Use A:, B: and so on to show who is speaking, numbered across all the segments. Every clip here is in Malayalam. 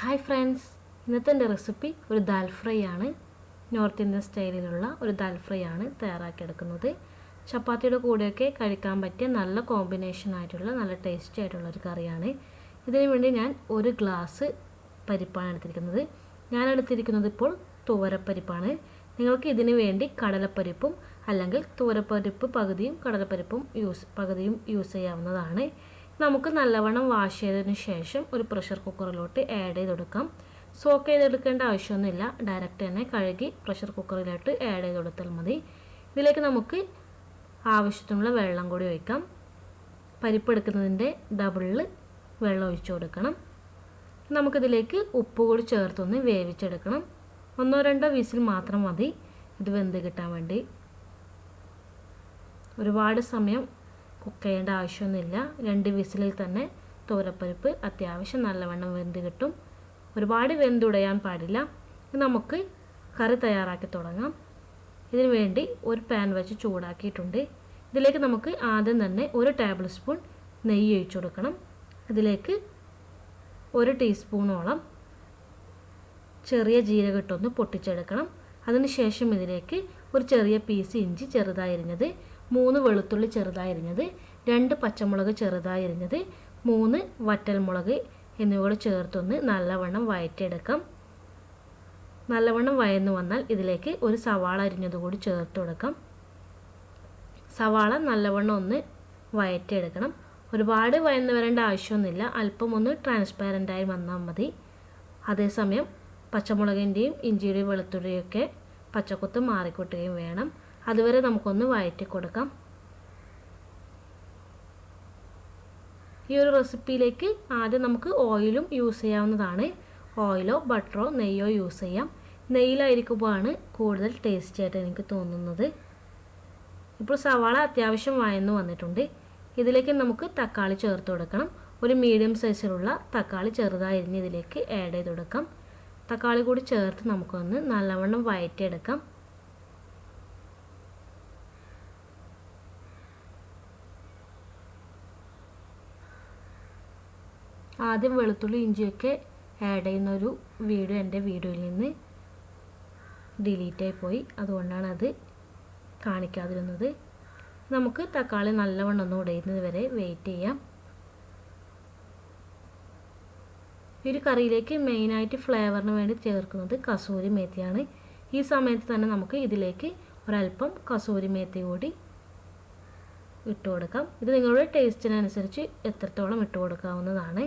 A: ഹായ് ഫ്രണ്ട്സ് ഇന്നത്തെ എന്റെ റെസിപ്പി ഒരു ദാൽ ഫ്രൈ ആണ്. നോർത്ത് ഇന്ത്യൻ സ്റ്റൈലിലുള്ള ഒരു ദാൽ ഫ്രൈ ആണ് തയ്യാറാക്കിയെടുക്കുന്നത്. ചപ്പാത്തിയുടെ കൂടെയൊക്കെ കഴിക്കാൻ പറ്റിയ നല്ല കോമ്പിനേഷൻ ആയിട്ടുള്ള നല്ല ടേസ്റ്റി ആയിട്ടുള്ള ഒരു കറിയാണ്. ഇതിനു വേണ്ടി ഞാൻ ഒരു ഗ്ലാസ് പരിപ്പാണ് എടുത്തിരിക്കുന്നത്. ഞാൻ എടുത്തിരിക്കുന്നത് ഇപ്പോൾ തുവരപ്പരിപ്പാണ്. നിങ്ങൾക്ക് ഇതിന് വേണ്ടി കടലപ്പരിപ്പും അല്ലെങ്കിൽ തുവരപ്പരിപ്പ് പകുതിയും കടലപ്പരിപ്പും യൂസ് പകുതിയും യൂസ് ചെയ്യാവുന്നതാണ്. നമുക്ക് നല്ലവണ്ണം വാഷ് ചെയ്തതിന് ശേഷം ഒരു പ്രഷർ കുക്കറിലോട്ട് ആഡ് ചെയ്ത് കൊടുക്കാം സോക്ക് ചെയ്തെടുക്കേണ്ട ആവശ്യമൊന്നുമില്ല. ഡയറക്റ്റ് തന്നെ കഴുകി പ്രഷർ കുക്കറിലോട്ട് ആഡ് ചെയ്ത് കൊടുത്താൽ മതി. ഇതിലേക്ക് നമുക്ക് ആവശ്യത്തിനുള്ള വെള്ളം കൂടി ഒഴിക്കാം. പരിപ്പ് എടുക്കുന്നതിന്റെ ഡബിളിൽ വെള്ളം ഒഴിച്ചു കൊടുക്കണം. നമുക്കിതിലേക്ക് ഉപ്പ് കൂടി ചേർത്തൊന്ന് വേവിച്ചെടുക്കണം. ഒന്നോ രണ്ടോ വിസിൽ മാത്രം മതി. ഇത് വെന്ത് കിട്ടാൻ വേണ്ടി. ഒരുപാട് സമയം കുക്ക് ചെയ്യേണ്ട ആവശ്യമൊന്നുമില്ല. രണ്ട് വിസിലിൽ തന്നെ തോരപ്പരിപ്പ് അത്യാവശ്യം നല്ലവണ്ണം വെന്ത് കിട്ടും. ഒരുപാട് വെന്തുടയാൻ പാടില്ല. നമുക്ക് കറി തയ്യാറാക്കി തുടങ്ങാം. ഇതിനു വേണ്ടി ഒരു പാൻ വെച്ച് ചൂടാക്കിയിട്ടുണ്ട്. ഇതിലേക്ക് നമുക്ക് ആദ്യം തന്നെ ഒരു ടേബിൾ സ്പൂൺ നെയ്യ് ഒഴിച്ചു കൊടുക്കണം. അതിലേക്ക് ഒരു ടീസ്പൂണോളം ചെറിയ ജീരകം ഇട്ടൊന്ന് പൊട്ടിച്ചെടുക്കണം അതിനുശേഷം ഇതിലേക്ക് ഒരു ചെറിയ പീസ് ഇഞ്ചി ചെറുതായിരുന്നത് മൂന്ന് വെളുത്തുള്ളി ചെറുതായി അരിഞ്ഞത് രണ്ട് പച്ചമുളക് ചെറുതായി അരിഞ്ഞത് മൂന്ന് വറ്റൽമുളക് എന്നിവ കൂടെ ചേർത്തൊന്ന് നല്ലവണ്ണം വയറ്റിയെടുക്കാം. നല്ലവണ്ണം വയന്നു വന്നാൽ ഇതിലേക്ക് ഒരു സവാള അരിഞ്ഞത് കൂടി ചേർത്ത് കൊടുക്കാം. സവാള നല്ലവണ്ണം ഒന്ന് വയറ്റിയെടുക്കണം. ഒരുപാട് വയന്ന് വരേണ്ട ആവശ്യമൊന്നുമില്ല. അല്പം ഒന്ന് ട്രാൻസ്പാരന്റായി വന്നാൽ മതി. അതേസമയം പച്ചമുളകിന്റെയും ഇഞ്ചിയുടെയും വെളുത്തുള്ളിയൊക്കെ പച്ചക്കുത്ത് മാറിക്കൊട്ടുകയും വേണം. അതുവരെ നമുക്കൊന്ന് വഴറ്റി കൊടുക്കാം ഈ ഒരു റെസിപ്പിയിലേക്ക് ആദ്യം നമുക്ക് ഓയിലും യൂസ് ചെയ്യാവുന്നതാണ്. ഓയിലോ ബട്ടറോ നെയ്യോ യൂസ് ചെയ്യാം. നെയ്യിലായിരിക്കുമ്പോഴാണ് കൂടുതൽ ടേസ്റ്റി ആയിട്ട് എനിക്ക് തോന്നുന്നത്. ഇപ്പോൾ സവാള അത്യാവശ്യം വഴന്നു വന്നിട്ടുണ്ട്. ഇതിലേക്ക് നമുക്ക് തക്കാളി ചേർത്ത് കൊടുക്കണം. ഒരു മീഡിയം സൈസിലുള്ള തക്കാളി ചെറുതായി ഇതിലേക്ക് ആഡ് ചെയ്ത് കൊടുക്കാം. തക്കാളി കൂടി ചേർത്ത് നമുക്കൊന്ന് നല്ലവണ്ണം വഴറ്റിയെടുക്കാം. ആദ്യം വെളുത്തുള്ളി ഇഞ്ചിയൊക്കെ ആഡ് ചെയ്യുന്ന ഒരു വീഡിയോ എന്റെ വീഡിയോയിൽ നിന്ന് ഡിലീറ്റായി പോയി. അതുകൊണ്ടാണ് അത് കാണിക്കാതിരുന്നത്. നമുക്ക് തക്കാളി നല്ലവണ്ണം ഒന്ന് ഉടയുന്നത് വരെ വെയിറ്റ് ചെയ്യാം. ഒരു കറിയിലേക്ക് മെയിനായിട്ട് ഫ്ലേവറിന് വേണ്ടി ചേർക്കുന്നത് കസൂരി മേത്തിയാണ്. ഈ സമയത്ത് തന്നെ നമുക്ക് ഇതിലേക്ക് ഒരല്പം കസൂരി മേത്തി കൂടി ഇട്ട് കൊടുക്കാം. ഇത് നിങ്ങളുടെ ടേസ്റ്റിനനുസരിച്ച് എത്രത്തോളം ഇട്ട് കൊടുക്കാവുന്നതാണ്.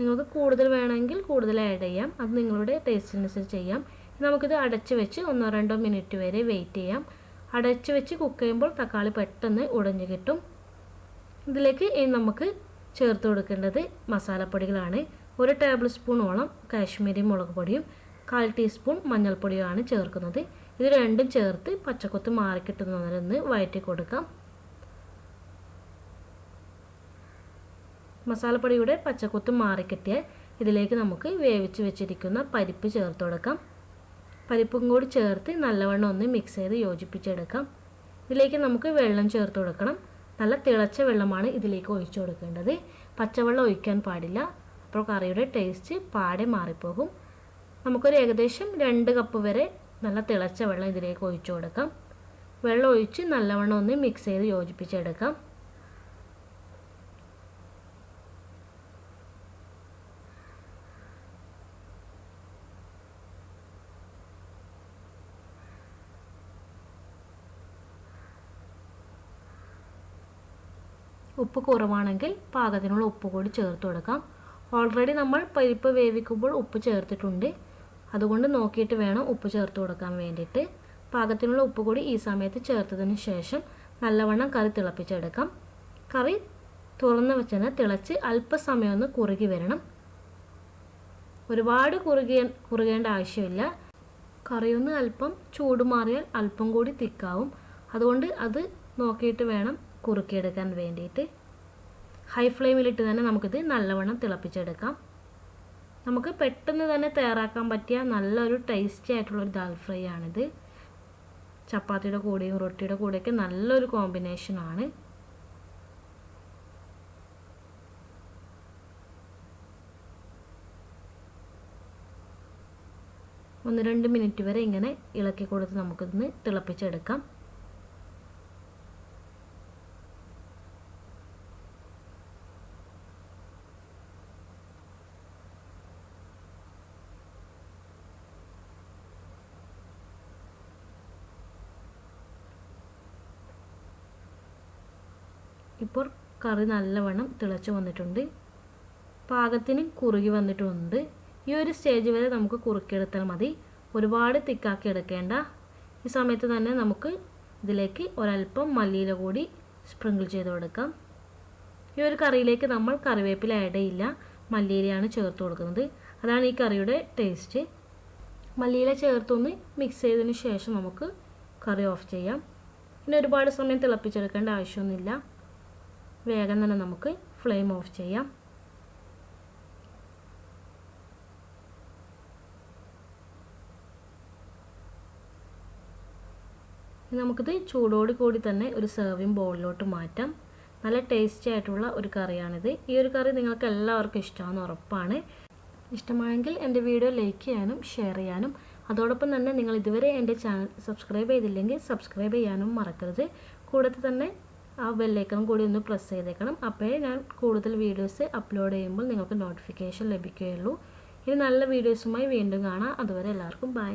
A: നിങ്ങൾക്ക് കൂടുതൽ വേണമെങ്കിൽ കൂടുതൽ ആഡ് ചെയ്യാം. അത് നിങ്ങളുടെ ടേസ്റ്റിനനുസരിച്ച് ചെയ്യാം. നമുക്കിത് അടച്ച് വെച്ച് ഒന്നോ രണ്ടോ മിനിറ്റ് വരെ വെയിറ്റ് ചെയ്യാം. അടച്ച് വെച്ച് കുക്ക് ചെയ്യുമ്പോൾ തക്കാളി പെട്ടെന്ന് ഉടഞ്ഞു കിട്ടും. ഇതിലേക്ക് നമുക്ക് ചേർത്ത് കൊടുക്കേണ്ടത് മസാലപ്പൊടികളാണ്. ഒരു ടേബിൾ സ്പൂണോളം കാശ്മീരി മുളക് പൊടിയും കാൽ ടീസ്പൂൺ മഞ്ഞൾപ്പൊടിയുമാണ് ചേർക്കുന്നത്. ഇത് രണ്ടും ചേർത്ത് പച്ചക്കൊത്ത് മാറിക്കിട്ടുന്നതിനൊന്ന് വയറ്റി കൊടുക്കാം. മസാലപ്പൊടിയുടെ പച്ചക്കൊത്ത് മാറിക്കിട്ടിയ ഇതിലേക്ക് നമുക്ക് വേവിച്ച് വെച്ചിരിക്കുന്ന പരിപ്പ് ചേർത്ത് കൊടുക്കാം. പരിപ്പും കൂടി ചേർത്ത് നല്ലവണ്ണം ഒന്ന് മിക്സ് ചെയ്ത് യോജിപ്പിച്ചെടുക്കാം. ഇതിലേക്ക് നമുക്ക് വെള്ളം ചേർത്ത് കൊടുക്കണം. നല്ല തിളച്ച വെള്ളമാണ് ഇതിലേക്ക് ഒഴിച്ചു കൊടുക്കേണ്ടത്. പച്ചവെള്ളം ഒഴിക്കാൻ പാടില്ല. അപ്പോൾ കറിയുടെ ടേസ്റ്റ് പാടെ മാറിപ്പോകും. നമുക്കൊരു ഏകദേശം രണ്ട് കപ്പ് വരെ നല്ല തിളച്ച വെള്ളം ഇതിലേക്ക് ഒഴിച്ചു കൊടുക്കാം. വെള്ളം ഒഴിച്ച് നല്ലവണ്ണം ഒന്ന് മിക്സ് ചെയ്ത് യോജിപ്പിച്ചെടുക്കാം. ഉപ്പ് കുറവാണെങ്കിൽ പാകത്തിനുള്ള ഉപ്പ് കൂടി ചേർത്ത് കൊടുക്കാം. ഓൾറെഡി നമ്മൾ പരിപ്പ് വേവിക്കുമ്പോൾ ഉപ്പ് ചേർത്തിട്ടുണ്ട്. അതുകൊണ്ട് നോക്കിയിട്ട് വേണം ഉപ്പ് ചേർത്ത് കൊടുക്കാൻ വേണ്ടിയിട്ട്. പാകത്തിനുള്ള ഉപ്പ് കൂടി ഈ സമയത്ത് ചേർത്തതിന് ശേഷം നല്ലവണ്ണം കറി തിളപ്പിച്ചെടുക്കാം. കറി തുറന്ന് വെച്ചാൽ തിളച്ച് അല്പസമയം ഒന്ന് കുറുകി വരണം. ഒരുപാട് കുറുകിയ കുറുകേണ്ട ആവശ്യമില്ല. കറിയൊന്ന് അല്പം ചൂട് മാറിയാൽ അല്പം കൂടി തിക്കാവും. അതുകൊണ്ട് അത് നോക്കിയിട്ട് വേണം കുറുക്കിയെടുക്കാൻ വേണ്ടിയിട്ട് ഹൈ ഫ്ലെയിമിലിട്ട് തന്നെ നമുക്കിത് നല്ലവണ്ണം തിളപ്പിച്ചെടുക്കാം. നമുക്ക് പെട്ടെന്ന് തന്നെ തയ്യാറാക്കാൻ പറ്റിയ നല്ലൊരു ടേസ്റ്റി ആയിട്ടുള്ളൊരു ദാൽ ഫ്രൈ ആണിത്. ചപ്പാത്തിയുടെ കൂടെയും റൊട്ടിയുടെ കൂടെയൊക്കെ നല്ലൊരു കോമ്പിനേഷനാണ് ഒന്ന് രണ്ട് മിനിറ്റ് വരെ ഇങ്ങനെ ഇളക്കി കൊടുത്ത് നമുക്കിന്ന് തിളപ്പിച്ചെടുക്കാം. ഇപ്പോൾ കറി നല്ലവണ്ണം തിളച്ച് വന്നിട്ടുണ്ട്. പാകത്തിന് കുറുകി വന്നിട്ടുണ്ട്. ഈ ഒരു സ്റ്റേജ് വരെ നമുക്ക് കുറുക്കിയെടുത്താൽ മതി. ഒരുപാട് തിക്കാക്കി എടുക്കേണ്ട. ഈ സമയത്ത് തന്നെ നമുക്ക് ഇതിലേക്ക് ഒരല്പം മല്ലിയില കൂടി സ്പ്രിങ്കിൾ ചെയ്ത് കൊടുക്കാം. ഈ ഒരു കറിയിലേക്ക് നമ്മൾ കറിവേപ്പില ആഡ് ചെയ്യില്ല. മല്ലിയിലയാണ് ചേർത്ത് കൊടുക്കുന്നത്. അതാണ് ഈ കറിയുടെ ടേസ്റ്റ് മല്ലിയില ചേർത്തൊന്ന് മിക്സ് ചെയ്തതിന് ശേഷം നമുക്ക് കറി ഓഫ് ചെയ്യാം. പിന്നെ ഒരുപാട് സമയം തിളപ്പിച്ചെടുക്കേണ്ട ആവശ്യമൊന്നുമില്ല. വേഗം തന്നെ നമുക്ക് ഫ്ലെയിം ഓഫ് ചെയ്യാം. നമുക്കിത് ചൂടോട് കൂടി തന്നെ ഒരു സെർവിങ് ബൗളിലോട്ട് മാറ്റാം. നല്ല ടേസ്റ്റി ആയിട്ടുള്ള ഒരു കറിയാണിത്. ഈ ഒരു കറി നിങ്ങൾക്ക് എല്ലാവർക്കും ഇഷ്ടമാണെന്ന് ഉറപ്പാണ്. ഇഷ്ടമായെങ്കിൽ എന്റെ വീഡിയോ ലൈക്ക് ചെയ്യാനും ഷെയർ ചെയ്യാനും. അതോടൊപ്പം തന്നെ നിങ്ങൾ ഇതുവരെ എന്റെ ചാനൽ സബ്സ്ക്രൈബ് ചെയ്തില്ലെങ്കിൽ സബ്സ്ക്രൈബ് ചെയ്യാനും മറക്കരുത്. കൂടാതെ തന്നെ ആ ബെല്ലൈക്കണം കൂടി ഒന്ന് പ്രസ് ചെയ്തേക്കണം. അപ്പോൾ ഞാൻ കൂടുതൽ വീഡിയോസ് അപ്ലോഡ് ചെയ്യുമ്പോൾ നിങ്ങൾക്ക് നോട്ടിഫിക്കേഷൻ ലഭിക്കുകയുള്ളൂ. ഇനി നല്ല വീഡിയോസുമായി വീണ്ടും കാണാം. അതുവരെ എല്ലാവർക്കും ബൈ